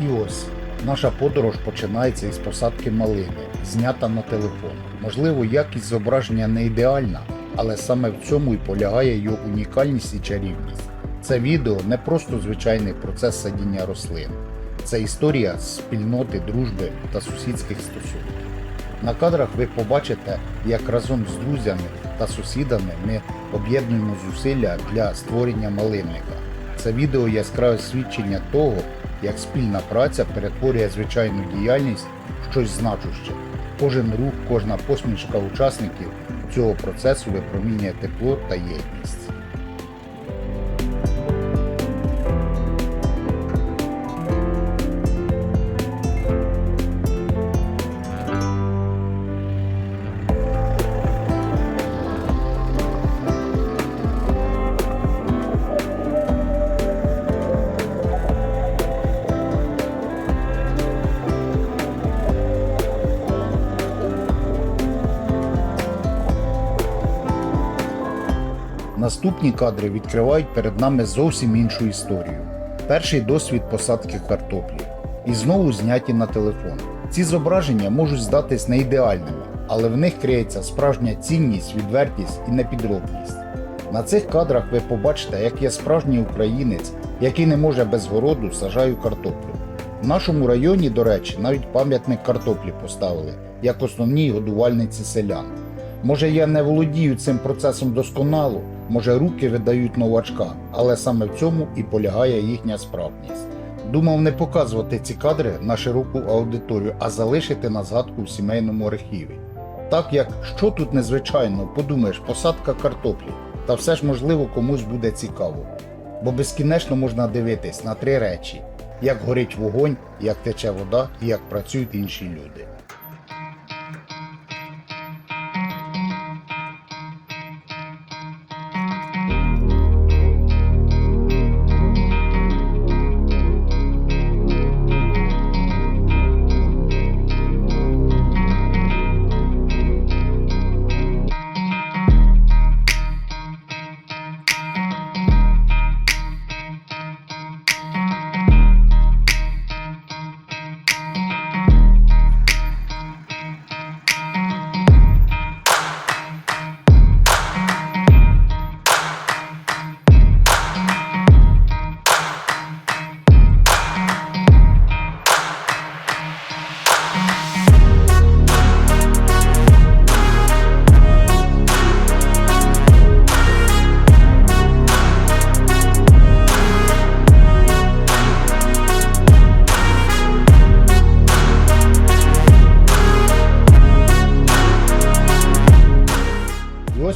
І ось наша подорож починається із посадки малини, знята на телефон. Можливо, якість зображення не ідеальна, але саме в цьому і полягає його унікальність і чарівність. Це відео не просто звичайний процес садіння рослин, це історія спільноти, дружби та сусідських стосунків. На кадрах ви побачите, як разом з друзями та сусідами ми об'єднуємо зусилля для створення малинника. Це відео яскраве свідчення того, як спільна праця перетворює звичайну діяльність в щось значуще. Кожен рух, кожна посмішка учасників цього процесу випромінює тепло та єдність. Наступні кадри відкривають перед нами зовсім іншу історію. Перший досвід посадки картоплі. І знову зняті на телефон. Ці зображення можуть здатись не ідеальними, але в них криється справжня цінність, відвертість і непідробність. На цих кадрах ви побачите, як я справжній українець, який не може без городу сажаю картоплю. В нашому районі, до речі, навіть пам'ятник картоплі поставили, як основній годувальниці селян. Може, я не володію цим процесом досконало, може руки видають новачка, але саме в цьому і полягає їхня справність. Думав не показувати ці кадри на широку аудиторію, а залишити на згадку в сімейному архіві. Так як що тут незвичайно, подумаєш, посадка картоплі, та все ж можливо комусь буде цікаво. Бо безкінечно можна дивитись на три речі: як горить вогонь, як тече вода і як працюють інші люди.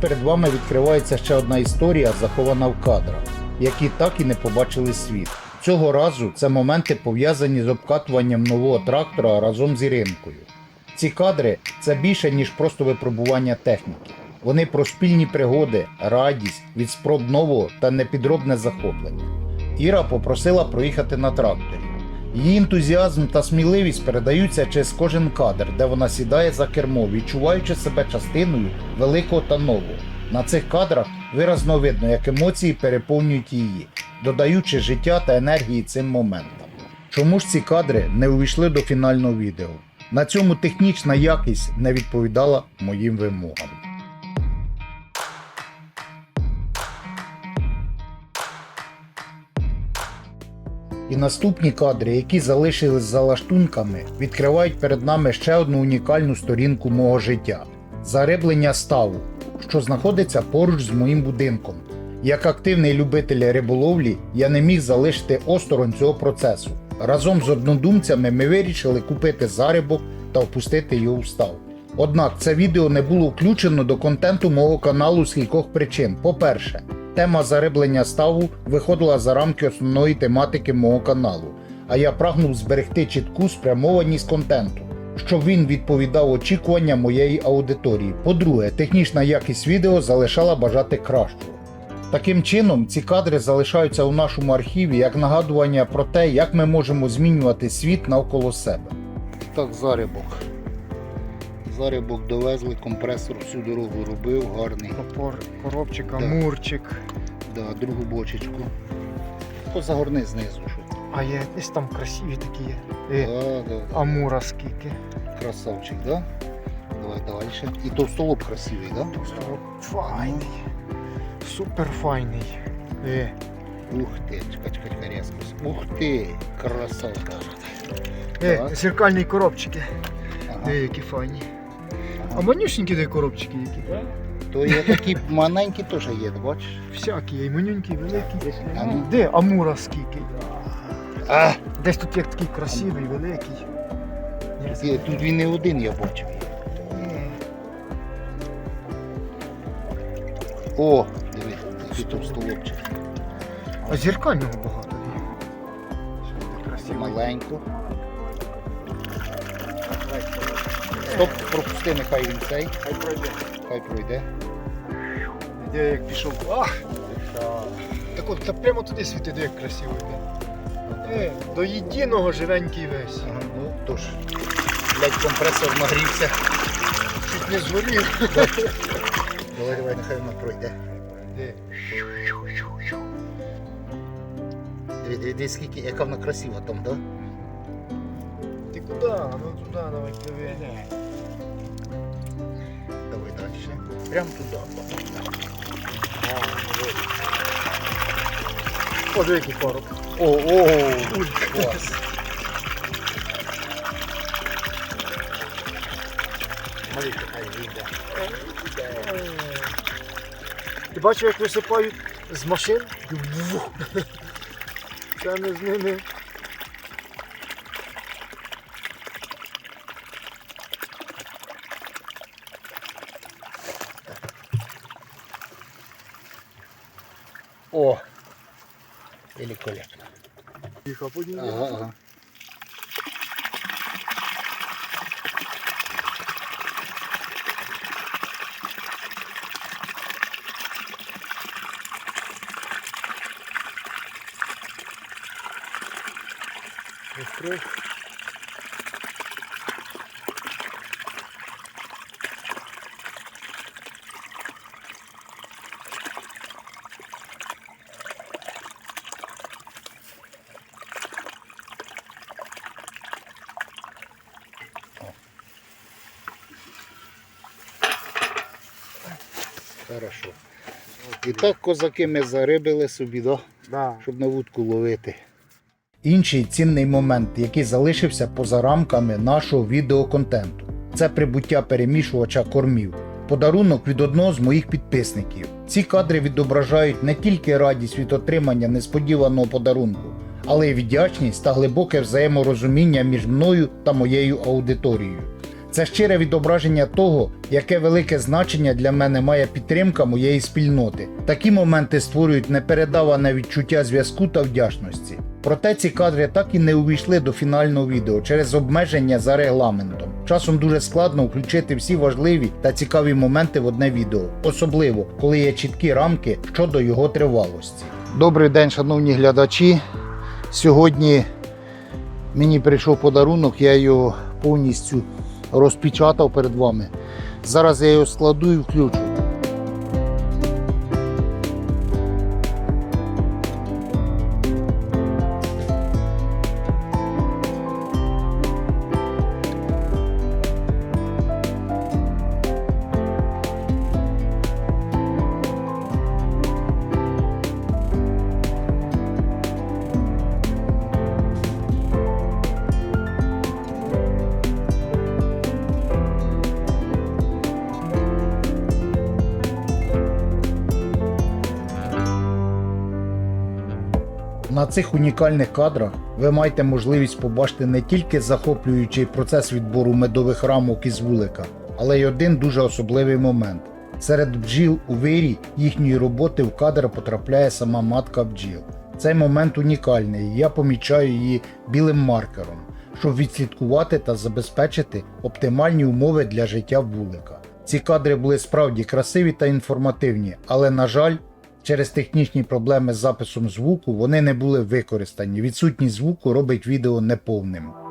Перед вами відкривається ще одна історія, захована в кадрах, які так і не побачили світ. Цього разу це моменти пов'язані з обкатуванням нового трактора разом з Іринкою. Ці кадри це більше, ніж просто випробування техніки. Вони про спільні пригоди, радість від спроб нового та непідробне захоплення. Іра попросила проїхати на тракторі. Її ентузіазм та сміливість передаються через кожен кадр, де вона сідає за кермо, відчуваючи себе частиною великого та нового. На цих кадрах виразно видно, як емоції переповнюють її, додаючи життя та енергії цим моментам. Чому ж ці кадри не увійшли до фінального відео? На цьому технічна якість не відповідала моїм вимогам. І наступні кадри, які залишились за лаштунками, відкривають перед нами ще одну унікальну сторінку мого життя зариблення ставу, що знаходиться поруч з моїм будинком. Як активний любитель риболовлі, я не міг залишити осторонь цього процесу. Разом з однодумцями ми вирішили купити зарибок та впустити його в став. Однак це відео не було включено до контенту мого каналу з кількох причин. По-перше, тема зариблення ставу виходила за рамки основної тематики мого каналу, а я прагнув зберегти чітку спрямованість контенту, щоб він відповідав очікуванням моєї аудиторії. По-друге, технічна якість відео залишала бажати кращого. Таким чином, ці кадри залишаються у нашому архіві як нагадування про те, як ми можемо змінювати світ навколо себе. Так, зарибок. Зарибок довезли, компресор всю дорогу робив, гарний. Топор, коробчика, Да. мурчик. Да, другу бочечку. Позагорни знизу. Що. А є десь там красиві такі є. Е, Да, да. Амура скільки. Красавчик, да? Давай далі. І товстолоб красивий, да? Стоп, Файний. Супер файний. Е, Ух ти, чекай, чекай, чекай, різко. Ух ти, красавка. е, зеркальні коробчики. Ага. Які файні. А манюсенькі де коробчики які. То є такі маленькі теж є, бачиш? Всякі є, і манюнькі, і великі. А ну. Де Амура скільки? А, Десь тут як такий красивий, великий. і тут він не один, я бачив. Е, О, диви, який товстолобчик. А зеркального багато є. Що красиво. Маленько. Стоп, пропусти, нехай він цей, Хай пройде. хай пройде. Де як пішов. Ах! Так от, та прямо туди світи, де як красиво йде. Е, до єдиного живенький весь. Ага, ну тож, блядь, компресор нагрівся. Чуть не згорів. Давай, давай, нехай воно пройде. Де? Диви, диви, диви, скільки, яка вона красива там, да? Ти куди? Ну туди давай пливи. Давай далі. Прям туди. О, диви, який короб. О, о, клас. Смотрите, хай вийде. Ти бачив, як висипають з машин? Це не з ними. О, великолепно. А потім Ага, ага. відкрив. Хорошо. І так козаки ми зарибили собі, да? Да. щоб на вудку ловити. Інший цінний момент, який залишився поза рамками нашого відеоконтенту, це прибуття перемішувача кормів. Подарунок від одного з моїх підписників. Ці кадри відображають не тільки радість від отримання несподіваного подарунку, але й вдячність та глибоке взаєморозуміння між мною та моєю аудиторією. Це щире відображення того, яке велике значення для мене має підтримка моєї спільноти. Такі моменти створюють непередаване відчуття зв'язку та вдячності. Проте ці кадри так і не увійшли до фінального відео через обмеження за регламентом. Часом дуже складно включити всі важливі та цікаві моменти в одне відео, особливо коли є чіткі рамки щодо його тривалості. Добрий день, шановні глядачі. Сьогодні мені прийшов подарунок, я його повністю розпечатав перед вами. Зараз я його складу і включу. На цих унікальних кадрах ви маєте можливість побачити не тільки захоплюючий процес відбору медових рамок із вулика, але й один дуже особливий момент. Серед бджіл у вирі їхньої роботи в кадр потрапляє сама матка бджіл. Цей момент унікальний, і я помічаю її білим маркером, щоб відслідкувати та забезпечити оптимальні умови для життя вулика. Ці кадри були справді красиві та інформативні, але, на жаль, Через технічні проблеми з записом звуку вони не були використані. Відсутність звуку робить відео неповним.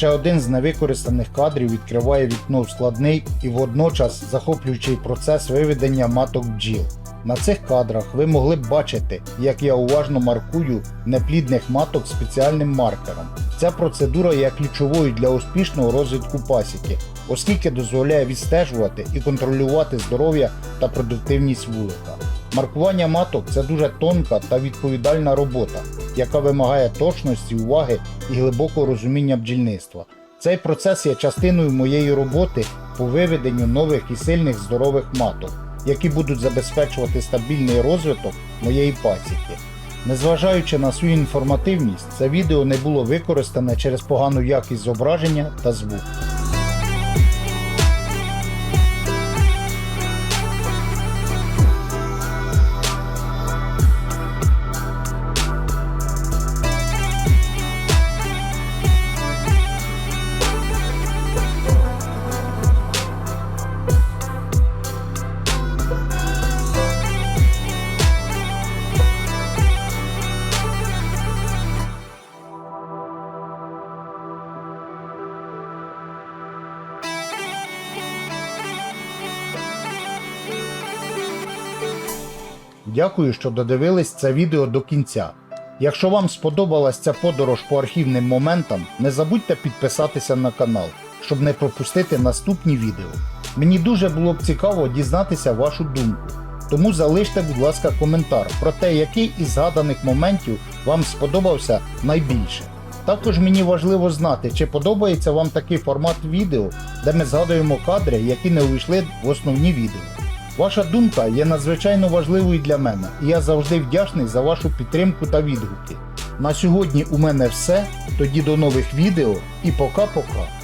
Ще один з невикористаних кадрів відкриває вікно в складний і водночас захоплюючий процес виведення маток бджіл. На цих кадрах ви могли б бачити, як я уважно маркую неплідних маток спеціальним маркером. Ця процедура є ключовою для успішного розвитку пасіки, оскільки дозволяє відстежувати і контролювати здоров'я та продуктивність вулика. Маркування маток це дуже тонка та відповідальна робота, яка вимагає точності, уваги і глибокого розуміння бджільництва. Цей процес є частиною моєї роботи по виведенню нових і сильних здорових маток, які будуть забезпечувати стабільний розвиток моєї пасіки. Незважаючи на свою інформативність, це відео не було використане через погану якість зображення та звуку. Дякую, що додивились це відео до кінця. Якщо вам сподобалась ця подорож по архівним моментам, не забудьте підписатися на канал, щоб не пропустити наступні відео. Мені дуже було б цікаво дізнатися вашу думку. Тому залиште, будь ласка, коментар про те, який із згаданих моментів вам сподобався найбільше. Також мені важливо знати, чи подобається вам такий формат відео, де ми згадуємо кадри, які не увійшли в основні відео. Ваша думка є надзвичайно важливою для мене, і я завжди вдячний за вашу підтримку та відгуки. На сьогодні у мене все. Тоді до нових відео і пока-пока.